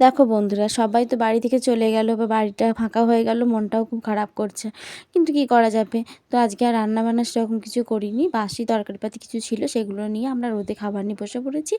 দেখো বন্ধুরা, সবাই তো বাড়ি থেকে চলে গেল বা বাড়িটা ফাঁকা হয়ে গেল, মনটাও খুব খারাপ করছে। কিন্তু কি করা যাবে? তো আজকে আর রান্নাবান্না সেরকম কিছু করিনি, বাসি তরকারিপাতি কিছু ছিল, সেগুলো নিয়ে আমরা রোদে খাবার নিয়ে বসে পড়েছি।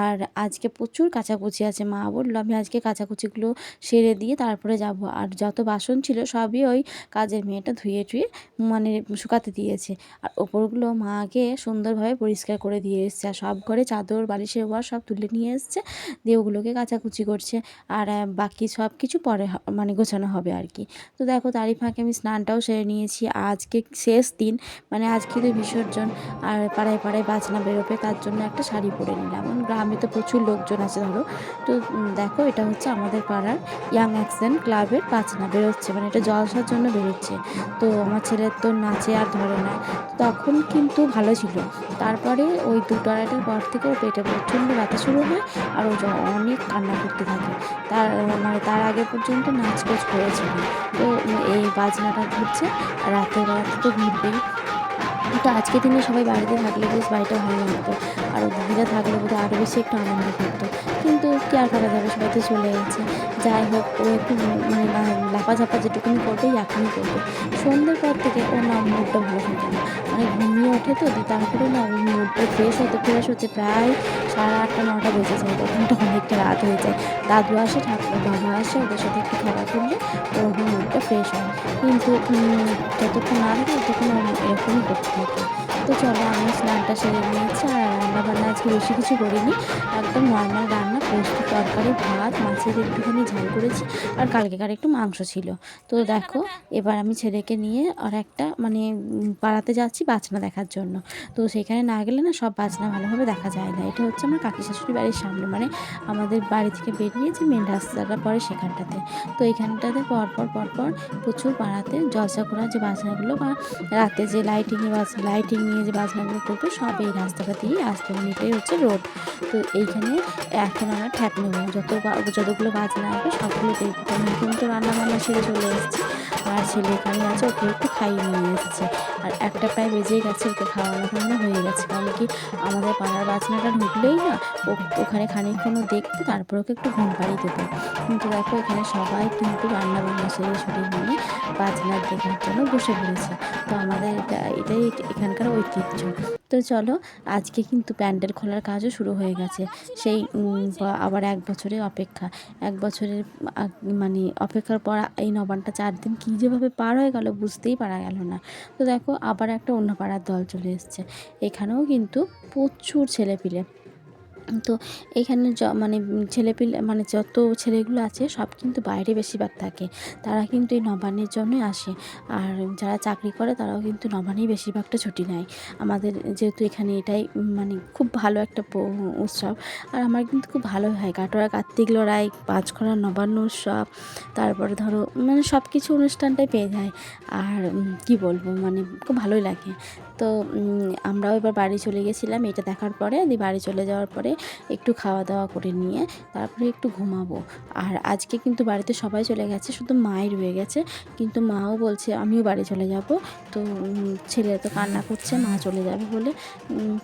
আর আজকে প্রচুর কাচাকুচি আছে, মা বলল, আমি আজকে কাচাকুচিগুলো সেরে দিয়ে তারপরে যাব। আর যত বাসন ছিল, সবই ওই কাজের মেয়েটা ধুয়ে টুয়ে মানে শুকাতে দিয়েছে। আর ওপরগুলো মাকে সুন্দরভাবে পরিষ্কার করে দিয়ে এসছে, আর সব ঘরে চাদর, বালিশের ওয়ার সব তুলে নিয়ে এসছে, দিয়ে ওগুলোকে কাচাকুচি করছে। আর বাকি সব কিছু পরে মানে গোছানো হবে আর কি। তো দেখো তারই ফাঁকে আমি স্নানটাও সেরে নিয়েছি। আজকে শেষ দিন মানে আজকে তো বিসর্জন আর পাড়ায় পাড়ায় বাজনা বেরোবে, তার জন্য একটা শাড়ি পরে নিলাম। গ্রামে তো প্রচুর লোকজন আছে ধরো। তো দেখো এটা হচ্ছে আমাদের পাড়ার ইয়াং অ্যাকশন ক্লাবের বাজনা বেরোচ্ছে মানে এটা জলসার জন্য বেরোচ্ছে। তো আমার ছেলের তো নাচে আর ধরে না। তখন কিন্তু ভালো ছিল। তারপরে ওই দুটো আড়াইটার পর থেকে ওর পেটে প্রচণ্ড ব্যথা শুরু হয় আর ও অনেক কান্না করতে থাকে। তার মানে তার আগে পর্যন্ত নাচ কোচ করেছিল তো এই বাজনাটা ঘুরছে রাতের বেলাতে তো ঘুরবেই তো আজকে দিনে সবাই বাড়িতে থাকলে বেশ বাড়িটা ভালো লাগতো। আর দিদিরা থাকলে বোধহয় আরও বেশি একটু আনন্দ করতো কিন্তু কি আর করা যাবে, সবাই তো চলে গেছে। যাই হোক, ও একটু মানে লা- লাফাঝাপা যেটুকুনি করবে এখনই করবে। সন্ধ্যের পর থেকে ওর না মুডটা ভালো থাকে না। মানে ঘুমিয়ে ওঠে তো তারপরে না ওই মুডটা ফ্রেশ হতে ফ্রেশ হতে প্রায় সাড়ে আটটা, নটা বেজে যায়। তখন তো অনেকটা রাত হয়ে যায়। দাদু আসে, ঠাকুর, বাবা আসে, ওদের সাথে একটু খেলা করলে ওরকম মুডটা ফ্রেশ হয়। কিন্তু যতক্ষণ না থাকে ততক্ষণ এরকমই করতে থাকে। তো চলো আমি স্নানটা সেরে নিয়েছি আর রান্না বান্না আজকে বেশি কিছু করিনি। একদম নর্মাল রান্না পোস্ত তরকারি ভাত মাছের একটুখানি ঝাল করেছি আর কালকেকার একটু মাংস ছিল। তো দেখো এবার আমি ছেলেকে নিয়ে আর একটা মানে পাড়াতে যাচ্ছি বাজনা দেখার জন্য। তো সেখানে না গেলে না সব বাজনা ভালোভাবে দেখা যায় না। এটা হচ্ছে আমার কাকি শাশুড়ি বাড়ির সামনে। মানে আমাদের বাড়ি থেকে বেরিয়ে যে মেন রাস্তাটা পড়ে সেখানটাতে। তো এইখানটাতে পরপর পরপর প্রচুর পাড়াতে জলসা করা যে বাজনাগুলো বা রাতে যে লাইটিংয়ে বাজ লাইটিং নিয়ে যে বাজনাগুলো করবে, সব এই রাস্তাটা দিয়েই আসতে মানে এটাই হচ্ছে রোড তো এইখানে এখন আমরা ঠ্যাপ নেব। যত যতগুলো বাজনা আসবে সবগুলো দেখব। কারণ এখন তো রান্না বান্না সেরে চলে এসেছি। আর ছেলে এখানে আছে, ওকে একটু খাইয়ে নিয়ে এসেছে। আর একটা প্রায় বেজেই গেছে, ওকে খাওয়ানো খাওয়ানো হয়ে গেছে। কারণ কি, আমাদের পাড়ার বাজনাটা ঢুকলেই না ওখানে খানিকক্ষণ দেখতে, তারপর ওকে একটু ঘুম পাড়িয়ে দেবো। কিন্তু দেখো, এখানে সবাই কিন্তু রান্না বান্না সেরে ছুটি নিয়ে বাজনা দেখার জন্য বসে পড়েছে। তো আমাদের এটা, এটাই এখানকার ঐতিহ্য। তো চলো, আজকে কিন্তু প্যান্ডেল খোলার কাজও শুরু হয়ে গেছে। সেই আবার এক বছরের অপেক্ষা। এক বছরের মানে অপেক্ষার পর এই নবানটা চার দিন কী যেভাবে পার হয়ে গেল বুঝতেই পারা গেল না। তো দেখো, আবার একটা অন্য পাড়ার দল চলে এসছে। এখানেও কিন্তু প্রচুর ছেলেপিলে। তো এখানে য মানে ছেলেপিলে মানে যত ছেলেগুলো আছে সব কিন্তু বাইরে বেশিরভাগ থাকে। তারা কিন্তু এই নবান্নের জন্যই আসে। আর যারা চাকরি করে তারাও কিন্তু নবান্নেই বেশিরভাগটা ছুটি নেয়। আমাদের যেহেতু এখানে এটাই মানে খুব ভালো একটা উৎসব। আর আমার কিন্তু খুব ভালো হয়। কাটোয়া, কার্তিক লড়াই পাঁচখড়া নবান্ন উৎসব, তারপরে ধরো মানে সব কিছু অনুষ্ঠানটাই পেয়ে যায়। আর কি বলব মানে খুব ভালোই লাগে। তো আমরাও এবার বাড়ি চলে গেছিলাম। এটা দেখার পরে, দিয়ে বাড়ি চলে যাওয়ার পরে একটু খাওয়া দাওয়া করে নিয়ে তারপরে একটু ঘুমাবো। আর আজকে কিন্তু বাড়িতে সবাই চলে গেছে, শুধু মাই রয়ে গেছে। কিন্তু মাও বলছে, আমিও বাড়ি চলে যাব। তো ছেলে তো কান্না করছে, মা চলে যাবে বলে।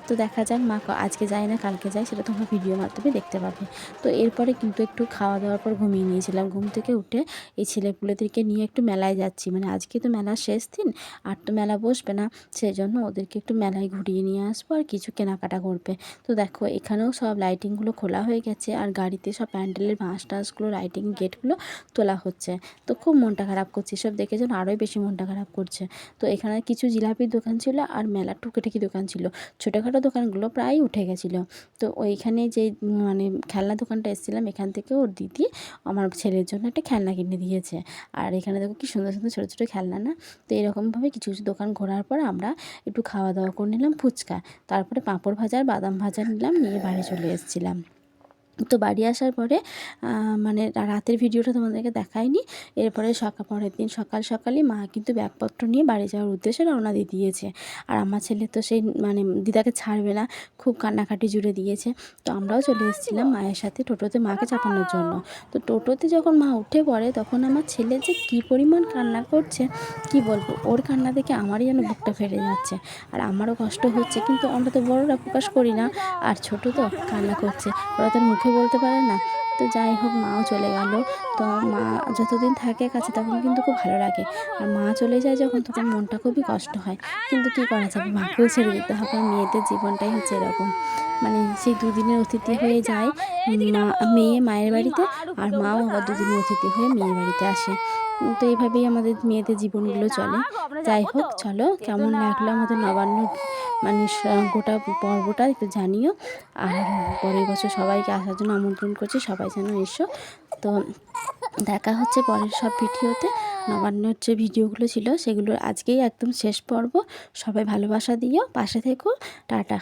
তো দেখা যাক, মা আজকে যায় না, কালকে যায় সেটা তোমরা ভিডিও মাধ্যমে দেখতে পাবে। তো এরপরে কিন্তু একটু খাওয়া দাওয়ার পর ঘুমিয়ে নিয়েছিলাম। ঘুম থেকে উঠে এই ছেলেপুলেদেরকে নিয়ে একটু মেলায় যাচ্ছি। মানে আজকে তো মেলা শেষ দিন, আর তো মেলা বসবে না। সেই জন্য ওদেরকে একটু মেলায় ঘুরিয়ে নিয়ে আসব, আর কিছু কেনাকাটা করবে। তো দেখো, এখানেও সব লাইটিংগুলো খোলা হয়ে গেছে আর গাড়িতে সব প্যান্ডেলের বাঁশ টাঁশগুলো লাইটিং গেটগুলো তোলা হচ্ছে। তো খুব মনটা খারাপ করছে। সব দেখে যেন আরোই বেশি মনটা খারাপ করছে। তো এখানে কিছু জিলাপির দোকান ছিল আর মেলার টুকিটাকি দোকান ছিল। ছোটোখাটো দোকানগুলো প্রায় উঠে গেছিল। তো ওইখানে যে মানে খেলনা দোকানটা এসেছিলাম, এখান থেকে ওর দিদি আমার ছেলের জন্য একটা খেলনা কিনে দিয়েছে। আর এখানে দেখো কি সুন্দর সুন্দর ছোটো ছোটো খেলনা না? তো এরকমভাবে কিছু কিছু দোকান ঘোরার পর আমরা একটু খাওয়া দাওয়া করে নিলাম ফুচকা। তারপরে পাঁপড় ভাজা আর বাদাম ভাজা নিলাম, নিয়ে বাড়ি চলে এসেছিলাম। তো বাড়ি আসার পরে মানে রাতের ভিডিওটা তোমাদেরকে দেখায়নি এরপরে সকাল পরের দিন সকাল সকালই মা কিন্তু ব্যাগপত্র নিয়ে বাড়ি যাওয়ার উদ্দেশ্যে রওনা দিয়ে দিয়েছে। আর আমার ছেলে তো সেই মানে দিদাকে ছাড়বে না, খুব কান্নাকাটি জুড়ে দিয়েছে। তো আমরাও চলে এসেছিলাম মায়ের সাথে টোটোতে মাকে চাপানোর জন্য। তো টোটোতে যখন মা উঠে পড়ে, তখন আমার ছেলে যে কী পরিমাণ কান্না করছে, কি বলব? ওর কান্না দেখে আমারই যেন বুকটা ফেটে যাচ্ছে। আর আমারও কষ্ট হচ্ছে, কিন্তু আমরা তো বড়রা প্রকাশ করি না। আর ছোট তো কান্না করছে, ওরা তো আর মুখে বলতে পারে না। তো যাই হোক, মাও চলে গেল। তো মা যতদিন থাকে কাছে, তখন কিন্তু খুব ভালো লাগে। আর মা চলে যায় যখন, তখন মনটা খুবই কষ্ট হয়। কিন্তু কী করা যাবে? মাকেও ছেড়ে দিতে হবে মেয়েদের জীবনটাই হচ্ছে এরকম। মানে সেই দুদিনের অতিথি হয়ে যায়, মা, মেয়ে মায়ের বাড়িতে, আর মাও আবার দুদিনের অতিথি হয়ে মেয়ের বাড়িতে আসে। তো এইভাবেই আমাদের মেয়েদের জীবনগুলো চলে। যাই হোক চলো কেমন লাগল আমাদের নবান্ন মানে গোটা পর্বটা একটু জানিও। আর পরের বছর সবাইকে আসার জন্য আমন্ত্রণ করছি সবাই যেন এসো। তো দেখা হচ্ছে পরের সব ভিডিওতে। নবান্নর যে ভিডিওগুলো ছিল সেগুলোর আজকেই একদম শেষ পর্ব। সবাই ভালোবাসা দিও পাশে থেকো। টাটা।